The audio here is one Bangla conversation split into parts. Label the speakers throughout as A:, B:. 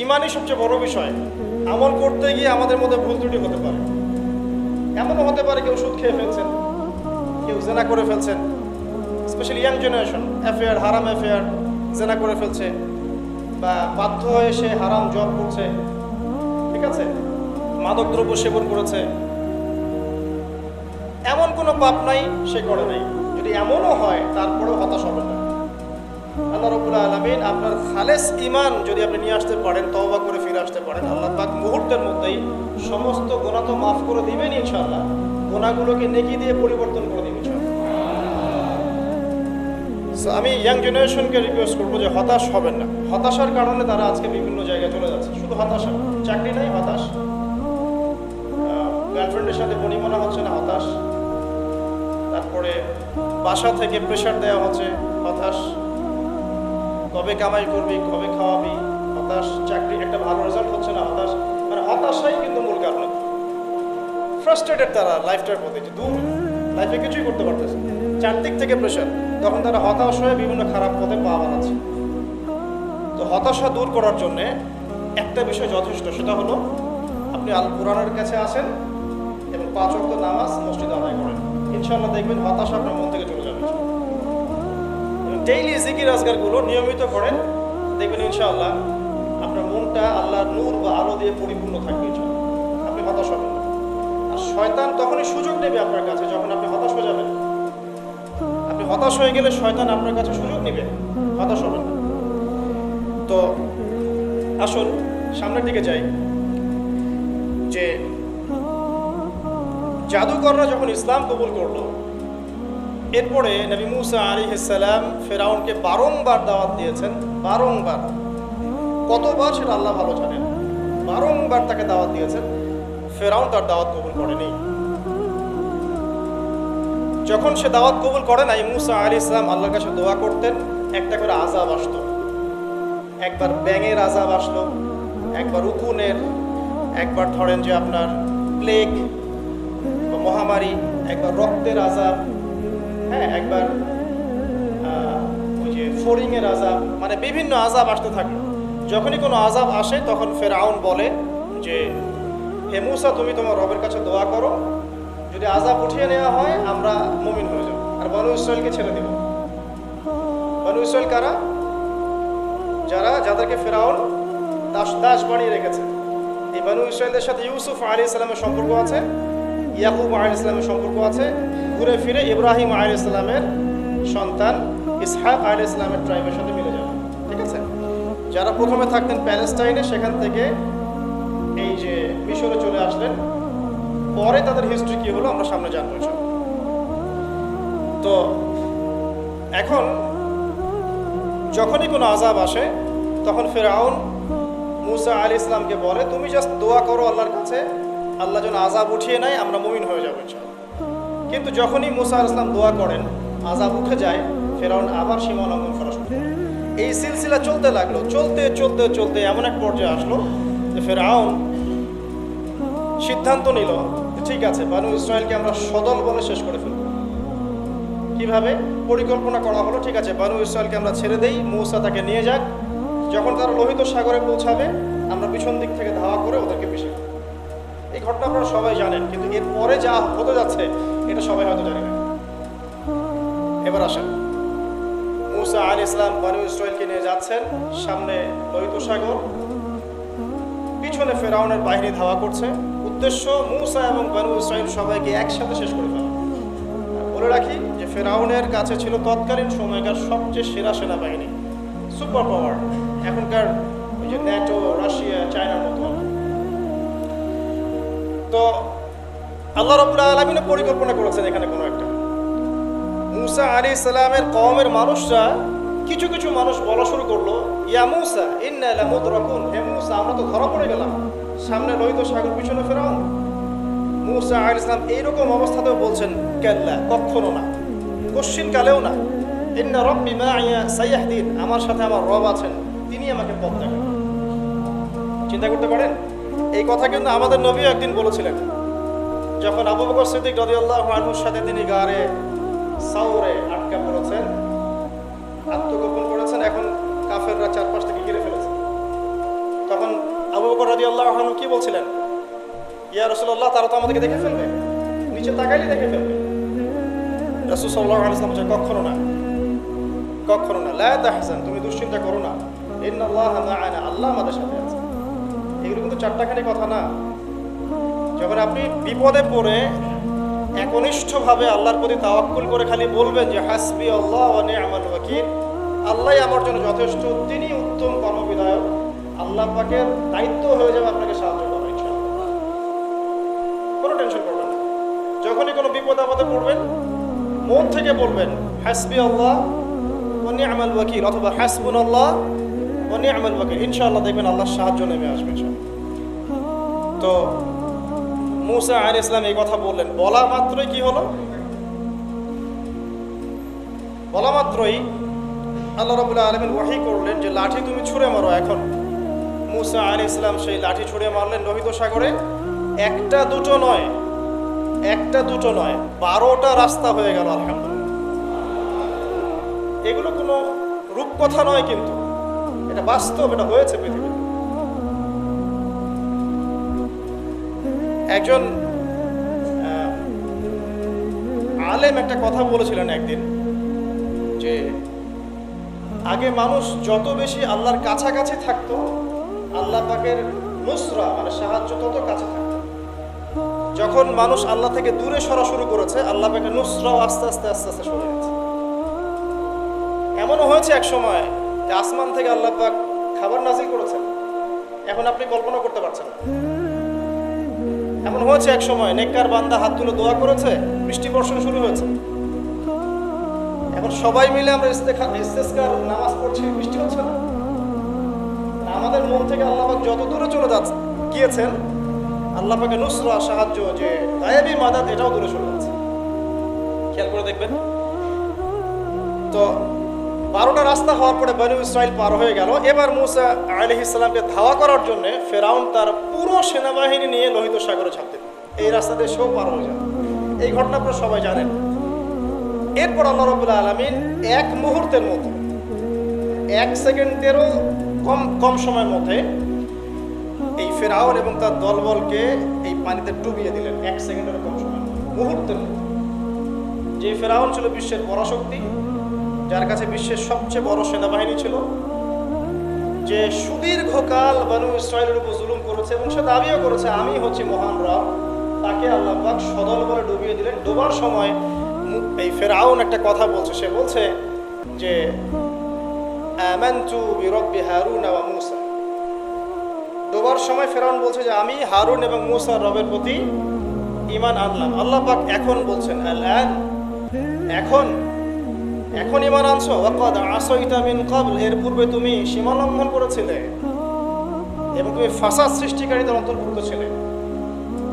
A: ইমানই সবচেয়ে বড় বিষয়। আমল করতে গিয়ে আমাদের মধ্যে ভুল ত্রুটি হতে পারে। এমনও হতে পারে কেউ সুদ খেয়ে ফেলছেন, কেউ জেনা করে ফেলছেন। স্পেশালি ইয়াং জেনারেশন অ্যাফেয়ার হারাম অ্যাফেয়ার জেনা করে ফেলছে বা বাধ্য হয়ে সে হারাম জব করছে। ঠিক আছে? মাদকদ্রব্য সেবন করেছে। এমন কোনো পাপ নাই, সে করে নাই। যদি এমনও হয়, তারপরেও হতাশ হবে না। আল্লাহ রবুল্লা আলমিন আপনার খালেস ইমান যদি আপনি নিয়ে আসতে পারেন, তওবা করে ফিরে আসতে পারেন, আল্লাহ পাক মুহূর্তের মধ্যেই সমস্ত গোনা তো মাফ করে দিবেন ইনশাল্লাহ গোনাগুলোকে নেকি দিয়ে পরিবর্তন করে দিবেন আমি ইয়াং জেনারেশনকে রিকোয়েস্ট করব যে হতাশ হবেন না। হতাশার কারণে তারা আজকে বিভিন্ন জায়গায় চলে যাচ্ছে। শুধু হতাশা চাকরি নাই, হতাশ। গার্লফ্রেন্ডের সাথে বনিমনা হচ্ছে না, হতাশ। তারপরে বাসা থেকে প্রেশার দেওয়া হচ্ছে, হতাশ। কবে কামাই করবি, কবে খাওয়াবি, হতাশ, চাকরি, একটা ভালো রেজাল্ট হচ্ছে না, হতাশ। মানে হতাশাই কিন্তু মূল কারণ। ফ্রাস্ট্রেটেড তারা লাইফটার প্রতি, যে দূর। লাইফে কিছুই করতে পারতেছে চারদিক থেকে প্রেশার তখন তারা হতাশ হয়ে বিভিন্ন খারাপ পথে পা বানাচ্ছে তো হতাশা দূর করার জন্যে একটা বিষয় যথেষ্ট, সেটা হলো আপনি আল কোরআনের কাছে আসেন এবং পাঁচ অক্ট নামাজ মসজিদে আদায় করেন। ইনশাল্লাহ দেখবেন হতাশা আপনার মন থেকে চলে ডেইলি জিকির আজগারগুলো নিয়মিত করেন, দেখবেন ইনশাআল্লাহ আপনার মনটা আল্লাহর নূর বা আলো দিয়ে পরিপূর্ণ থাকবে আপনি হতাশ হবেন আর শয়তান তখনই সুযোগ নেবে আপনার কাছে যখন আপনি হতাশ হয়ে যাবেন। আপনি হতাশ হয়ে গেলে শয়তান আপনার কাছে সুযোগ নেবে। হতাশ হবেন তো আসুন, সামনের দিকে যাই। যে জাদুকররা যখন ইসলাম কবুল করল এরপরে নবী মুসা আলী ইসালাম ফেরাউনকে বারংবার দাওয়াত দিয়েছেন, বারংবার। কতবার সেটা আল্লাহ ভালো জানেন। বারংবার তাকে দাওয়াত দিয়েছেন, ফেরাউন তার দাওয়াত কবুল করেনি। যখন সে দাওয়াত কবুল করে নাই, মুসা আলী ইসলাম আল্লাহর কাছে দোয়া করতেন, একটা করে আজাব আসতো। একবার ব্যাঙের আজাব আসলো, একবার উকুনের, একবার ধরেন যে আপনার প্লেগ মহামারী, একবার রক্তের আজাব হ্যাঁ একবার ওই যে ফড়িংয়ের আজাব মানে বিভিন্ন আজাব আসতে থাকে। যখনই কোনো আজাব আসে, তখন ফেরাউন বলে যে, হে মুসা, তুমি তোমার রবের কাছে দোয়া করো। যদি আজাব উঠিয়ে নেওয়া হয়, আমরা মুমিন হয়ে যাব। আর বনু ইসরায়েলকে ছেড়ে দেব। বনু ইসরায়েল কারা? যারা, যাদেরকে ফেরাউন দাস দাস বানিয়ে রেখেছে। এই বানু ইসরায়েলদের সাথে ইউসুফ আলী ইসলামের সম্পর্ক আছে, ইয়াকুব আলী ইসলামের সম্পর্ক আছে ঘুরে ফিরে ইব্রাহিম আলী ইসলামের সন্তান, ইসহাক আলী ইসলামের ট্রাইবের সাথে মিলে যাবে। ঠিক আছে? যারা প্রথমে থাকতেন প্যালেস্টাইনে, সেখান থেকে এই যে মিশরে চলে আসলেন, পরে তাদের হিস্ট্রি কি হলো আমরা সামনে জানব তো এখন যখনই কোনো আজাব আসে, তখন ফেরাউন মুসা আলী ইসলামকে বলে, তুমি জাস্ট দোয়া করো আল্লাহর কাছে, আল্লাহ যেন আজাব উঠিয়ে নেয়, আমরা মুমিন হয়ে যাব ইনশাআল্লাহ। কিন্তু যখনই মুসা ইসলাম দোয়া করেন আজাব উঠে যায়, ফেরাউন আবার সীমা লঙ্ঘন করা শুরু এই সিলসিলা চলতে লাগল, চলতে চলতে চলতে এমন এক পর্যায়ে আসলো যে ফেরাউন সিদ্ধান্ত নিল ঠিক আছে, বানু ইসরায়েলকে আমরা সদল বলে শেষ করে ফেলব। কীভাবে? পরিকল্পনা করা হলো, ঠিক আছে, বানু ইসরায়েলকে আমরা ছেড়ে দেই, মৌসা তাকে নিয়ে যাক। যখন তারা লোহিত সাগরে পৌঁছাবে, আমরা পিছন দিক থেকে ধাওয়া করে ওদেরকে পিছিয়ে। এই ঘটনা আপনারা সবাই জানেন, কিন্তু এর পরে যা হতে যাচ্ছে এটা সবাই হয়তো জানে না। এবার আসেন। মুসা আল ইসলাম বানু ইসরায়েলকে নিয়ে যাচ্ছেন। সামনে লোহিত সাগর। পিছনে ফেরাউনের বাহিনী ধাওয়া করছে। উদ্দেশ্য মুসা এবং বানু ইসরায়েল সবাইকে একসাথে শেষ করে ফেলা। বলে রাখি যে, ফেরাউনের কাছে ছিল তৎকালীন সময়কার সবচেয়ে সেরা সেনাবাহিনী সুপার পাওয়ার এখনকার ওই যে ন্যাটো, রাশিয়া, চায়নার মতো। তো আল্লাহ রবুল্লা আলমিনও পরিকল্পনা করেছেন এখানে কোনো একটা। মুসা আলী ইসলামের কমের মানুষরা কিছু কিছু মানুষ বলা শুরু করল, ইয়া মুসা হে মুসা, আমরা তো ধরা পড়ে গেলাম। সামনে সাগর, পিছনে ফেরাও মুসা ইসলাম এইরকম অবস্থাতেও বলছেন, কেল্লা কখনো না কশ্চিন কালেও না। ইন্না রব্বি মাইয়া সাইয়াহদিন, আমার সাথে আমার রব আছেন, তিনি আমাকে পথ দেখান। চিন্তা করতে পারেন? এই কথা কিন্তু আমাদের নবীও একদিন বলেছিলেন। যখন আবু বকর সিদ্দিক রাদিয়াল্লাহু আনহুর সাথে তিনি গারে সাউরে আটকা পড়েছেন, আত্মগোপন করেছেন, এখন কাফেররা চারপাশ থেকে ঘিরে ফেলেছে। তখন আবু বকর রাদিয়াল্লাহু আনহু কি বলছিলেন? ইয়া রাসূলুল্লাহ, তারা তো আমাদেরকে দেখে ফেলবে। নিচে তাকাইলে দেখে ফেলবে। রাসূল সাল্লাল্লাহু আলাইহি ওয়াসাল্লাম বলছেন, কখনো না। কখনো না। লা তাহজান, তুমি দুশ্চিন্তা করো না। ইন্নাল্লাহা মা'ানা আল্লাহ আমাদের সাথে আছে। এগুলো কিন্তু চারটাখানি কথা না। যখন আপনি বিপদে পড়ে একনিষ্ঠভাবে আল্লাহর প্রতি তাওয়াক্কুল করে খালি বলবেন যে, হাসবি আল্লাহ নি'মাল ওয়াকিল। আল্লাহই আমার জন্য যথেষ্ট, তিনি উত্তম কর্মবিধায়ক। আল্লাহ পাকের দায়িত্ব হয়ে যাবে আপনাকে সাহায্য করা কোনো টেনশন করবেন না। যখনই কোনো বিপদ আপদে পড়বেন, মন থেকে বলবেন, হাসবি আল্লাহ ও নি'মাল ওয়াকিল, অথবা হাসবুন আল্লাহ ও নি'মাল ওয়াকিল। ইনশাআল্লাহ দেখবেন আল্লাহর সাহায্য নেমে আসবে তো মুসা আল ইসলাম এই কথা বললেন। বলা মাত্রই কি হলো? বলা মাত্রই আল্লাহ রবুল্লাহ আলমিন ওয়াহি করলেন যে লাঠি তুমি ছুঁড়ে মারো। এখন মুসা আলী ইসলাম সেই লাঠি ছুঁড়ে মারলেন লোহিত সাগরে। একটা দুটো নয়, একটা দুটো নয়, বারোটা রাস্তা হয়ে গেল, আলহামদুলিল্লাহ। এগুলো কোনো রূপকথা নয় কিন্তু। এটা বাস্তব, এটা হয়েছে পৃথিবীতে। একজন আলেম একটা কথা বলেছিলেন একদিন যে আগে মানুষ যত বেশি আল্লাহর কাছাকাছি থাকতো, আল্লাহ পাকের নুসরা মানে সাহায্য তত কাছে থাকতো। যখন মানুষ আল্লাহ থেকে দূরে সরা শুরু করেছে, আল্লাহ পাকের নুসরাও আস্তে আস্তে আস্তে আস্তে সরে গেছে। এমনও হয়েছে এক সময় যে আসমান থেকে আল্লাহ পাক খাবার নাজিল করেছেন। এখন আপনি কল্পনা করতে পারছেন না। হয়েছে এক সময়, নেককার বান্দা হাত তুলে দোয়া করেছে, বৃষ্টি বর্ষণ শুরু হয়েছে। এখন সবাই মিলে আমরা ইস্তেখা- ইস্তেস্কার নামাজ পড়ছি, বৃষ্টি হচ্ছে না। আমাদের মন থেকে আল্লাহাক যত দূরে চলে যাচ্ছে গিয়েছেন, আল্লাহ পাকে নুসরা, সাহায্য যে গায়েবী মাদাত, এটাও দূরে চলে যাচ্ছে। খেয়াল করে দেখবেন। তো বারোটা রাস্তা হওয়ার পরে বানু ইসরাইল পার হয়ে গেল। এবার মুসা আলি ইসলামকে ধাওয়া করার জন্য ফেরাউন তার পুরো সেনাবাহিনী নিয়ে লোহিত সাগরে দিল এই রাস্তা দিয়ে সেও পার হয়ে যায় এই ঘটনা আপনারা সবাই জানেন। এরপর আল্লাহ রবুল্লা আলমিন এক মুহূর্তের মধ্যে, এক সেকেন্ডেরও কম কম সময়ের মধ্যে এই ফেরাউন এবং তার দলবলকে এই পানিতে ডুবিয়ে দিলেন। এক সেকেন্ডেরও কম সময় মুহূর্তের মধ্যে। যে ফেরাউন ছিল বিশ্বের পরাশক্তি যার কাছে বিশ্বের সবচেয়ে বড় সেনাবাহিনী ছিল, যে সুদীর্ঘকাল বানু ইসরায়েলের উপর জুলুম করেছে এবং সে দাবিও করেছে, আমি হচ্ছি মহান রব। তাকে আল্লাহ পাক সদল বলে ডুবিয়ে দিলেন। ডোবার সময় এই ফেরাউন একটা কথা বলছে। সে বলছে যে মূসা। ডোবার সময় ফেরাউন বলছে যে, আমি হারুন এবং মূসার রবের প্রতি ঈমান আনলাম। আল্লাহ পাক এখন বলছেন এখন এখন ইমান আনছো? ওয়াকাদ আসইতা মিন ক্বাবল, এর পূর্বে তুমি সীমা লঙ্ঘন করেছিলে এবং তুমি ফাসাদ সৃষ্টিকারীদের অন্তর্ভুক্ত ছিলে।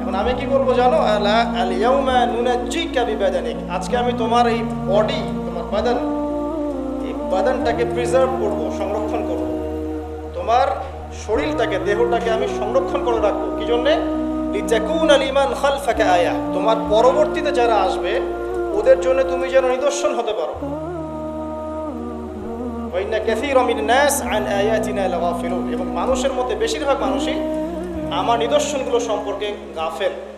A: এখন আমি কি করব জানো? আলা আল ইয়াউমা নুনাজ্জিকা বিবাদানিক। আজকে আমি তোমার এই বডি তোমার বাদান, এই বাদানটাকে প্রিজার্ভ করব, সংরক্ষণ করব। তোমার শরীরটাকে, দেহটাকে আমি সংরক্ষণ করে রাখব। কি জন্যে? লিতাকুন আল ইমান খালফাকা আয়া। তোমার পরবর্তীতে যারা আসবে, ওদের জন্য তুমি যেন নিদর্শন হতে পারো। এবং মানুষের মধ্যে বেশিরভাগ মানুষই আমার নিদর্শনগুলো সম্পর্কে গাফেল।